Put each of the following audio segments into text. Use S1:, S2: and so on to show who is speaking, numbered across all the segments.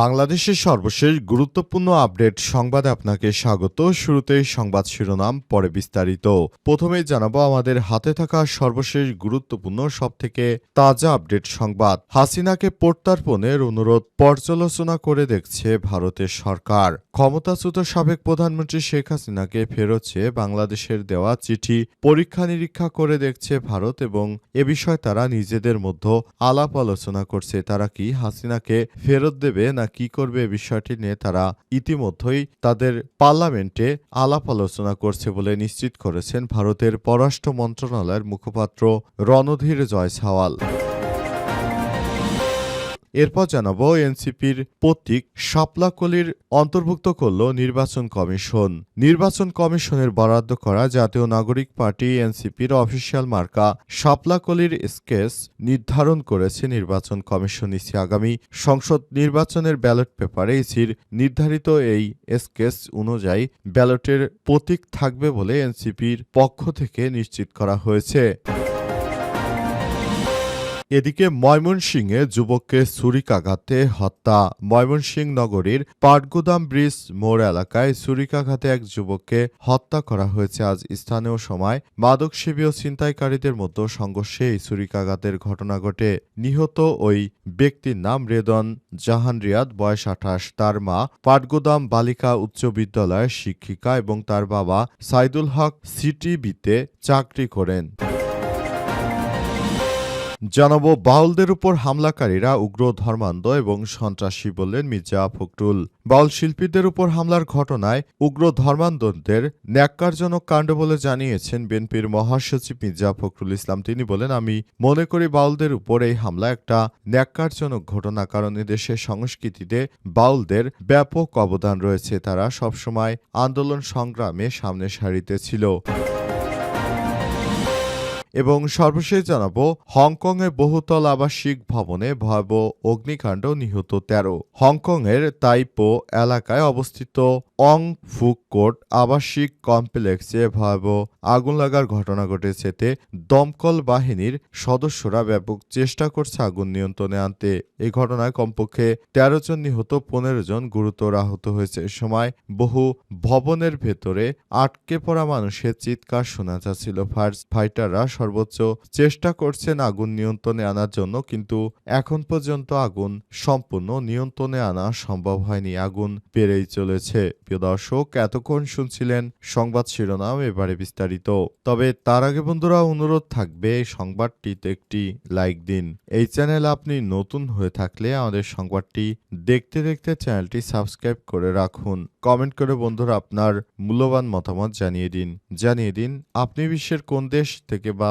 S1: বাংলাদেশের সর্বশেষ গুরুত্বপূর্ণ আপডেট সংবাদে আপনাকে স্বাগত। শুরুতেই সংবাদ শিরোনাম, পরে বিস্তারিত। প্রথমেই জানাব আমাদের হাতে থাকা সর্বশেষ গুরুত্বপূর্ণ, সবথেকে তাজা আপডেট সংবাদ। হাসিনাকে প্রত্যার্পণের অনুরোধ পর্যালোচনা করে দেখছে ভারতের সরকার। ক্ষমতাচ্যুত সাবেক প্রধানমন্ত্রী শেখ হাসিনাকে ফেরত চেয়ে বাংলাদেশের দেওয়া চিঠি। পরীক্ষা নিরীক্ষা করে দেখছে ভারত এবং এ বিষয়ে তারা নিজেদের মধ্যে আলাপ আলোচনা করছে। তারা কি হাসিনাকে ফেরত দেবে না কি করবে বিষয়টি নিয়ে তারা ইতিমধ্যেই তাদের পার্লামেন্টে আলাপ আলোচনা করছে বলে নিশ্চিত করেছেন ভারতের পররাষ্ট্র মন্ত্রণালয়ের মুখপাত্র রণধীর জয়সাওয়াল। এরপর জানাব এনসিপির প্রতীক শাপলাকলির অন্তর্ভুক্ত করল নির্বাচন কমিশন। নির্বাচন কমিশনের বরাদ্দ করা জাতীয় নাগরিক পার্টি এনসিপির অফিসিয়াল মার্কা শাপলাকলির স্কেচ নির্ধারণ করেছে নির্বাচন কমিশন। ইসি আগামী সংসদ নির্বাচনের ব্যালট পেপারে ইসির নির্ধারিত এই স্কেচ অনুযায়ী ব্যালটের প্রতীক থাকবে বলে এনসিপির পক্ষ থেকে নিশ্চিত করা হয়েছে। এদিকে ময়মনসিংহে যুবককে ছুরিকাঘাতে হত্যা। ময়মনসিংহ নগরীর পাটগুদাম ব্রিজ মোড় এলাকায় ছুরিকাঘাতে এক যুবককে হত্যা করা হয়েছে। আজ স্থানীয় সময় মাদকসেবী ও ছিনতাইকারীদের মতো সংঘর্ষে এই ছুরিকাঘাতের ঘটনা ঘটে। নিহত ওই ব্যক্তির নাম রেদন জাহান রিয়াদ, বয়স আঠাশ। তার মা পাটগুদাম বালিকা উচ্চ বিদ্যালয়ের শিক্ষিকা এবং তার বাবা সাইদুল হক সিটিবিতে চাকরি করেন। জানাব বাউলদের উপর হামলাকারীরা উগ্র ধর্মান্ধ এবং সন্ত্রাসী বললেন মির্জা ফখরুল। বাউল শিল্পীদের উপর হামলার ঘটনায় উগ্র ধর্মান্ধদের ন্যাক্কারজনক কাণ্ড বলে জানিয়েছেন বিএনপির মহাসচিব মির্জা ফখরুল ইসলাম। তিনি বলেন, আমি মনে করি বাউলদের উপর এই হামলা একটা ন্যাক্কারজনক ঘটনা, কারণ দেশের সংস্কৃতিতে বাউলদের ব্যাপক অবদান রয়েছে। তারা সবসময় আন্দোলন সংগ্রামে সামনে সারিতে ছিল। এবং সর্বশেষ জানাব হংকংয়ের বহুতল আবাসিক ভবনে ভয়াবহ অগ্নিকাণ্ড নিহত তেরো। হংকংয়ের তাইপো এলাকায় অবস্থিত অং ফুক কোর্ট আবাসিক কমপ্লেক্সে ভয়াবহ আগুন লাগার ঘটনা ঘটেছে এতে দমকল বাহিনীর সদস্যরা ব্যাপক চেষ্টা করছে আগুন নিয়ন্ত্রণে আনতে। এই ঘটনায় কমপক্ষে তেরো জন নিহত, পনেরো জন গুরুতর আহত হয়েছে। সময় বহু ভবনের ভেতরে আটকে পড়া মানুষের চিৎকার শোনা যাচ্ছিল। ফায়ার ফাইটাররা সর্বোচ্চ চেষ্টা করছেন আগুন নিয়ন্ত্রণে আনার জন্য, কিন্তু এখন পর্যন্ত আগুন সম্পূর্ণ নিয়ন্ত্রণে আনা সম্ভব হয়নি। আগুন বেড়েই চলেছে। প্রিয় দর্শক, এতক্ষণ শুনছিলেন সংবাদ শিরোনাম, এবারে বিস্তারিত। তবে তার আগে বন্ধুরা, অনুরোধ থাকবে, এই সংবাদটিতে একটি লাইক দিন। এই চ্যানেল আপনি নতুন হয়ে থাকলে আমাদের সংবাদটি দেখতে দেখতে চ্যানেলটি সাবস্ক্রাইব করে রাখুন। কমেন্ট করে বন্ধুরা আপনার মূল্যবান মতামত জানিয়ে দিন। জানিয়ে দিন, আপনি বিশ্বের কোন দেশ থেকে বা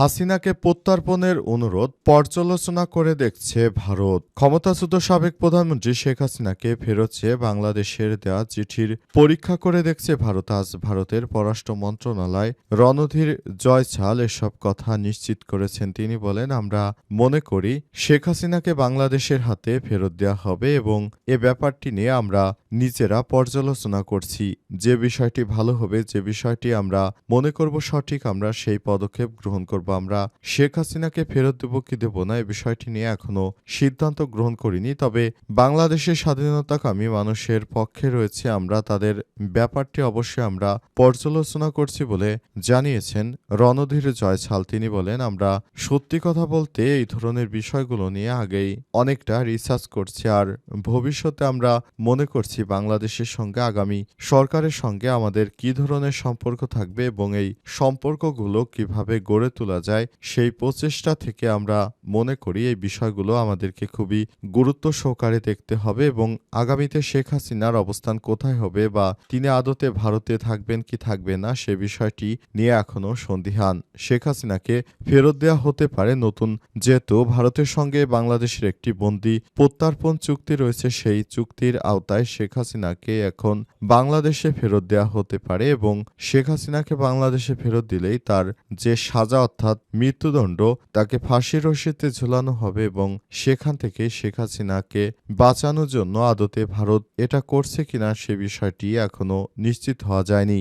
S1: হাসিনাকে প্রত্যার্পণের অনুরোধ পর্যালোচনা করে দেখছে ভারত। ক্ষমতাচ্যুত সাবেক প্রধানমন্ত্রী শেখ হাসিনাকে ফেরত চেয়ে বাংলাদেশের দেয়া চিঠির পরীক্ষা করে দেখছে ভারত। আজ ভারতের পররাষ্ট্র মন্ত্রণালয় রণধীর জয়ছাল এসব কথা নিশ্চিত করেছেন। তিনি বলেন, আমরা মনে করি শেখ হাসিনাকে বাংলাদেশের হাতে ফেরত দেওয়া হবে এবং এ ব্যাপারটি নিয়ে আমরা নিজেরা পর্যালোচনা করছি। যে বিষয়টি ভালো হবে, যে বিষয়টি আমরা মনে করব সঠিক, আমরা সেই পদক্ষেপ গ্রহণ করব। আমরা শেখ হাসিনাকে ফেরত দেব কি দেব না এই বিষয়টি নিয়ে এখনও সিদ্ধান্ত গ্রহণ করিনি। তবে বাংলাদেশের স্বাধীনতাকামী মানুষের পক্ষে রয়েছে আমরা, তাদের ব্যাপারটি অবশ্যই আমরা পর্যালোচনা করছি বলে জানিয়েছেন রণধীর জয়ছাল। তিনি বলেন, আমরা সত্যি কথা বলতে এই ধরনের বিষয়গুলো নিয়ে আগেই অনেকটা রিসার্চ করছি আর ভবিষ্যতে আমরা মনে করছি বাংলাদেশের সঙ্গে, আগামী সরকারের সঙ্গে আমাদের কি ধরনের সম্পর্ক থাকবে এবং এই সম্পর্কগুলো কীভাবে গড়ে তোলা যায়, সেই প্রচেষ্টা থেকে আমরা মনে করি এই বিষয়গুলো আমাদেরকে খুবই গুরুত্ব সহকারে দেখতে হবে এবং আগামীতে শেখ হাসিনার অবস্থান কোথায় হবে বা তিনি আদতে ভারতে থাকবেন কি থাকবেন না, সে বিষয়টি নিয়ে এখনও সন্দিহান। শেখ হাসিনাকে ফেরত দেওয়া হতে পারে নতুন, যেহেতু ভারতের সঙ্গে বাংলাদেশের একটি বন্দি প্রত্যার্পণ চুক্তি রয়েছে, সেই চুক্তির আওতায় শেখ হাসিনাকে এখন বাংলাদেশে ফেরত দেওয়া হতে পারে এবং শেখ হাসিনাকে বাংলাদেশে ফেরত দিলেই তার যে সাজা অর্থাৎ মৃত্যুদণ্ড, তাকে ফাঁসির রশিতে ঝুলানো হবে এবং সেখান থেকে শেখ হাসিনাকে বাঁচানোর জন্য আদতে ভারত এটা করছে কিনা সে বিষয়টি এখনও নিশ্চিত হওয়া যায়নি।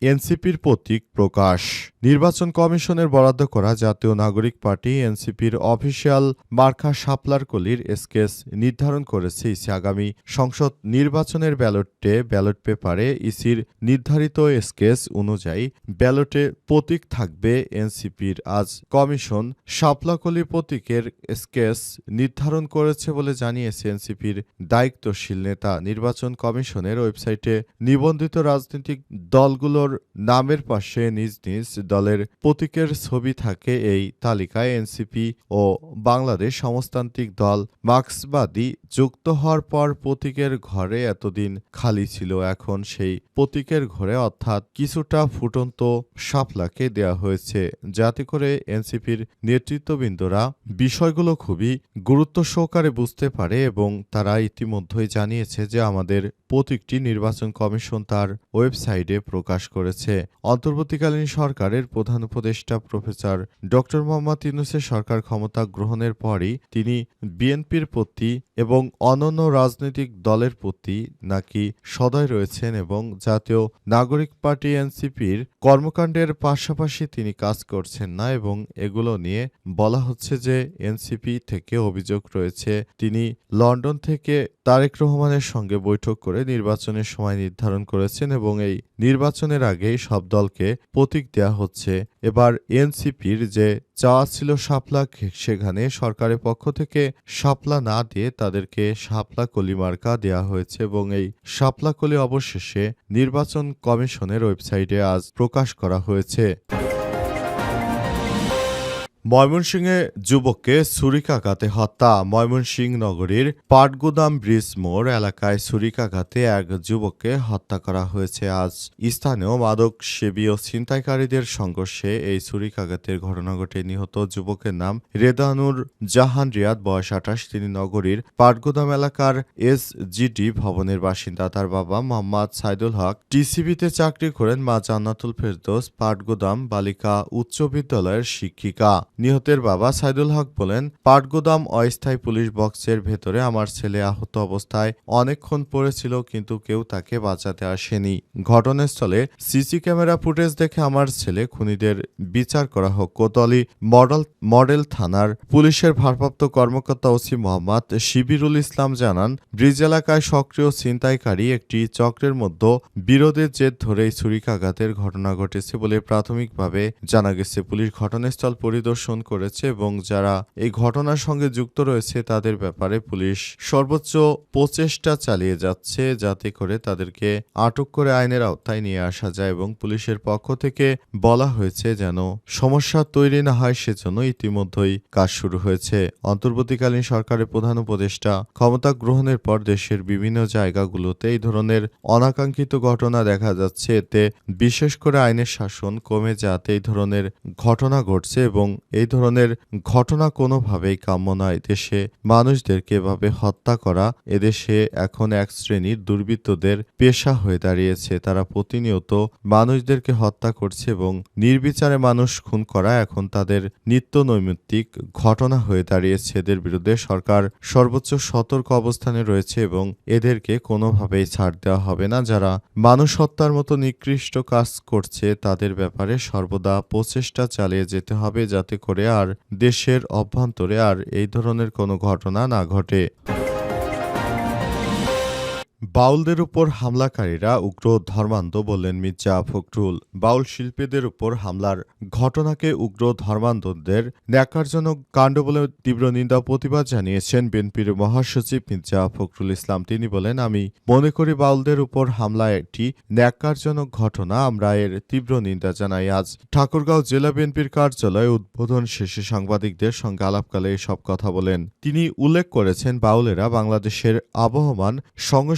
S1: এনসিপির প্রতীক প্রকাশ। নির্বাচন কমিশনের বরাদ্দ করা জাতীয় নাগরিক পার্টি এনসিপির অফিসিয়াল মার্খা শাপলার কলির স্কেচ নির্ধারণ করেছে ইসি আগামী সংসদ নির্বাচনের ব্যালটে, ব্যালট পেপারে ইসির নির্ধারিত স্কেচ অনুযায়ী ব্যালটে প্রতীক থাকবে এনসিপির। আজ কমিশন শাপলাকলি প্রতীকের স্কেচ নির্ধারণ করেছে বলে জানিয়েছে এনসিপির দায়িত্বশীল নেতা। নির্বাচন কমিশনের ওয়েবসাইটে নিবন্ধিত রাজনৈতিক দলগুলোর নামের পাশে নিজ নিজ দলের প্রতীকের ছবি থাকে এই তালিকায় এনসিপি ও বাংলাদেশ সমাজতান্ত্রিক দল মার্ক্সবাদী যুক্ত হওয়ার পর প্রতীকের ঘরে এতদিন খালি ছিল। এখন সেই প্রতীকের ঘরে অর্থাৎ কিছুটা ফুটন্ত শাপলাকে দেয়া হয়েছে। যাতে করে এনসিপির নেতৃত্ববৃন্দরা বিষয়গুলো খুবই গুরুত্ব সহকারে বুঝতে পারে এবং তারা ইতিমধ্যেই জানিয়েছে যে আমাদের প্রতীকটি নির্বাচন কমিশন তার ওয়েবসাইটে প্রকাশ করেছে। অন্তর্বর্তীকালীন সরকারের প্রধান উপদেষ্টা প্রফেসর ড. মোহাম্মদ ইউনুসের সরকার ক্ষমতা গ্রহণের পরই তিনি বিএনপির প্রতি এবং অন্যান্য রাজনৈতিক দলের প্রতি নাকি সদয় রয়েছেন এবং জাতীয় নাগরিক পার্টি এনসিপির কর্মকাণ্ডের পাশাপাশি তিনি কাজ করছেন না এবং এগুলো নিয়ে বলা হচ্ছে যে এনসিপি থেকে অভিযোগ রয়েছে। তিনি লন্ডন থেকে তারেক রহমানের সঙ্গে বৈঠক করে নির্বাচনের সময় নির্ধারণ করেছেন এবং এই নির্বাচনের আগেই সব দলকে প্রতীক দেয়া হচ্ছে। এবার এনসিপির যে চাওয়া ছিল শাপলা সেখানে সরকারের পক্ষ থেকে শাপলা না দিয়ে তাদেরকে শাপলা কলি মার্কা দেওয়া হয়েছে এবং এই শাপলা কলি অবশেষে নির্বাচন কমিশনের ওয়েবসাইটে আজ প্রকাশ করা হয়েছে। ময়মনসিংহে যুবককে ছুরিকাঘাতে হত্যা। ময়মনসিংহ নগরীর পাটগুদাম ব্রিজ মোড় এলাকায় ছুরিকাঘাতে এক যুবককে হত্যা করা হয়েছে। আজ স্থানীয় মাদক সেবী ও ছিনতাইকারীদের সংঘর্ষে এই ছুরিকাঘাতের ঘটনা ঘটে। নিহত যুবকের নাম রেদানুর জাহান রিয়াদ, বয়স আঠাশ। তিনি নগরীর পাটগুদাম এলাকার এস জিডি ভবনের বাসিন্দা। তার বাবা মোহাম্মদ সাইদুল হক টিসিবিতে চাকরি করেন মা জান্নাতুল ফেরদৌস, পাটগুদাম বালিকা উচ্চ বিদ্যালয়ের শিক্ষিকা। নিহতের বাবা সাইদুল হক বলেন, পাটগুদাম অস্থায়ী পুলিশ বক্সের ভেতরে আমার ছেলে আহত অবস্থায় অনেকক্ষণ পড়েছিল কিন্তু কেউ তাকে বাঁচাতে আসেনি। ঘটনাস্থলে সিসি ক্যামেরা ফুটেজ দেখে আমার ছেলে খুনিদের বিচার করা হোক। কোতোয়ালি মডেল মডেল থানার পুলিশের ভারপ্রাপ্ত কর্মকর্তা ওসি মোহাম্মদ শিবিরুল ইসলাম জানান, ব্রিজ এলাকায় সক্রিয় ছিনতাইকারী একটি চক্রের মধ্যে বিরোধের জের ধরেই ছুরিকাঘাতের ঘটনা ঘটেছে বলে প্রাথমিকভাবে জানা গেছে। পুলিশ ঘটনাস্থল পরিদর্শন করেছে এবং যারা এই ঘটনার সঙ্গে যুক্ত রয়েছে তাদের ব্যাপারে পুলিশ সর্বোচ্চ প্রচেষ্টা চালিয়ে যাচ্ছে যাতে করে তাদেরকে আটক করে আইনের আওতায় নিয়ে আসা যায় এবং পুলিশের পক্ষ থেকে বলা হয়েছে যেন সমস্যা তৈরি না হয় সেজন্য ইতিমধ্যেই কাজ শুরু হয়েছে। অন্তর্বর্তীকালীন সরকারের প্রধান উপদেষ্টা ক্ষমতা গ্রহণের পর দেশের বিভিন্ন জায়গাগুলোতে এই ধরনের অনাকাঙ্ক্ষিত ঘটনা দেখা যাচ্ছে। এতে বিশেষ করে আইনের শাসন কমে যাতে এই ধরনের ঘটনা ঘটছে এবং এই ধরনের ঘটনা কোনোভাবেই কাম্য নয়। দেশে মানুষদেরকে এভাবে হত্যা করা এদেশে এখন এক শ্রেণির দুর্বৃত্তদের পেশা হয়ে দাঁড়িয়েছে। তারা প্রতিনিয়ত মানুষদেরকে হত্যা করছে এবং নির্বিচারে মানুষ খুন করা এখন তাদের নিত্য নৈমিত্তিক ঘটনা হয়ে দাঁড়িয়েছে। এদের বিরুদ্ধে সরকার সর্বোচ্চ সতর্ক অবস্থানে রয়েছে এবং এদেরকে কোনোভাবেই ছাড় দেওয়া হবে না। যারা মানুষ হত্যার মতো নিকৃষ্ট কাজ করছে, তাদের ব্যাপারে সর্বদা প্রচেষ্টা চালিয়ে যেতে হবে যাতে করে আর দেশের অভ্যন্তরে আর এই ধরনের কোনো ঘটনা না ঘটে। বাউলদের উপর হামলাকারীরা উগ্র ধর্মান্ধ বললেন মির্জা ফখরুল। বাউল শিল্পীদের উপর হামলার ঘটনাকে উগ্র ধর্মান্ধদের ন্যাকারজনক কাণ্ড বলে তীব্র নিন্দা প্রতিবাদ জানিয়েছেন বিএনপির মহাসচিব মির্জা ফখরুল ইসলাম। তিনি বলেন, আমি মনে করি বাউলদের উপর হামলা একটি ন্যাকারজনক ঘটনা। আমরা এর তীব্র নিন্দা জানাই। আজ ঠাকুরগাঁও জেলা বিএনপির কার্যালয়ে উদ্বোধন শেষে সাংবাদিকদের সঙ্গে আলাপকালে এসব কথা বলেন। তিনি উল্লেখ করেছেন, বাউলেরা বাংলাদেশের আবহমান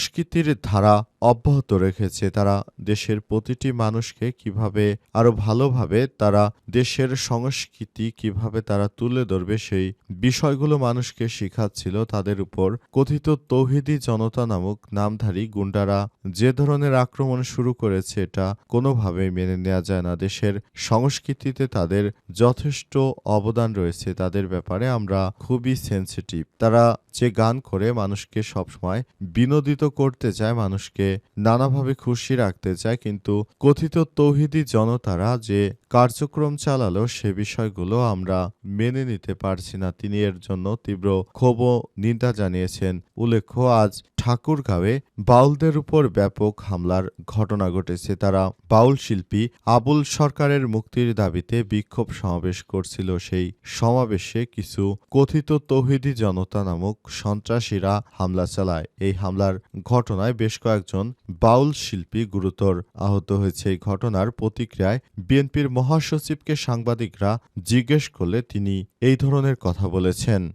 S1: সংস্কৃতির ধারা অব্যাহত রেখেছে তারা দেশের প্রতিটি মানুষকে কীভাবে আরও ভালোভাবে তারা দেশের সংস্কৃতি কীভাবে তারা তুলে ধরবে, সেই বিষয়গুলো মানুষকে শেখাচ্ছিল তাদের উপর। কথিত তৌহিদি জনতা নামক নামধারী গুন্ডারা যে ধরনের আক্রমণ শুরু করেছে এটা কোনোভাবেই মেনে নেওয়া যায় না। দেশের সংস্কৃতিতে তাদের যথেষ্ট অবদান রয়েছে তাদের ব্যাপারে আমরা খুবই সেনসিটিভ তারা যে গান করে মানুষকে সবসময় বিনোদিত করতে চায়, মানুষকে নানাভাবে খুশি রাখতে চায়, কিন্তু কথিত তৌহিদি জনতারা যে কার্যক্রম চালালো সে বিষয়গুলো আমরা মেনে নিতে পারছি না। তিনি এর জন্য তীব্র ক্ষোভ নিন্দা জানিয়েছেন। উল্লেখ্য, আজ ঠাকুরগাঁওয়ে বাউলদের উপর ব্যাপক হামলার ঘটনা ঘটেছে। তারা বাউল শিল্পী আবুল সরকারের মুক্তির দাবিতে বিক্ষোভ সমাবেশ করছিল। সেই সমাবেশে কিছু কথিত তৌহিদি জনতা নামক সন্ত্রাসীরা হামলা চালায়। এই হামলার ঘটনায় বেশ কয়েকজন বাউল শিল্পী গুরুতর আহত হয়েছে। এই ঘটনার প্রতিক্রিয়ায় বিএনপির মহাসচিবকে সাংবাদিকরা জিজ্ঞেস করলে তিনি এই ধরনের কথা বলেছেন।